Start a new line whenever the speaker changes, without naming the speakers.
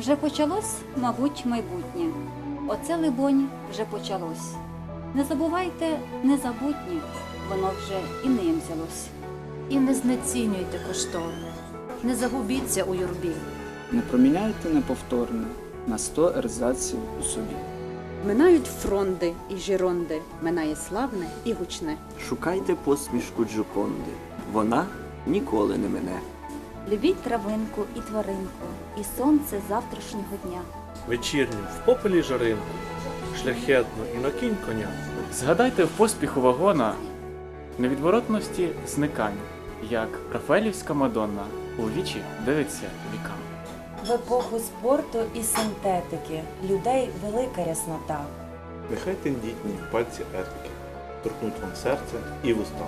Вже почалось, мабуть, майбутнє. Оце, либонь, вже почалось. Не забувайте незабутнє, воно вже і ним взялось.
І не знецінюйте коштовне, не загубіться у юрбі.
Не проміняйте неповторне на сто ерзаців у собі.
Минають фронди і жіронди, минає славне і гучне.
Шукайте посмішку Джоконди. Вона ніколи не мине.
Любіть травинку і тваринку, і сонце завтрашнього дня.
вечірню в попелі жаринку, шляхетну і на кінь коня.
Згадайте в поспіху вагона невідворотності зникань, як Рафаелівська Мадонна у вічі дивиться вікам.
В епоху спорту і синтетики людей велика ряснота.
Нехай тендітні пальці етики торкнуть вам серце і вуста.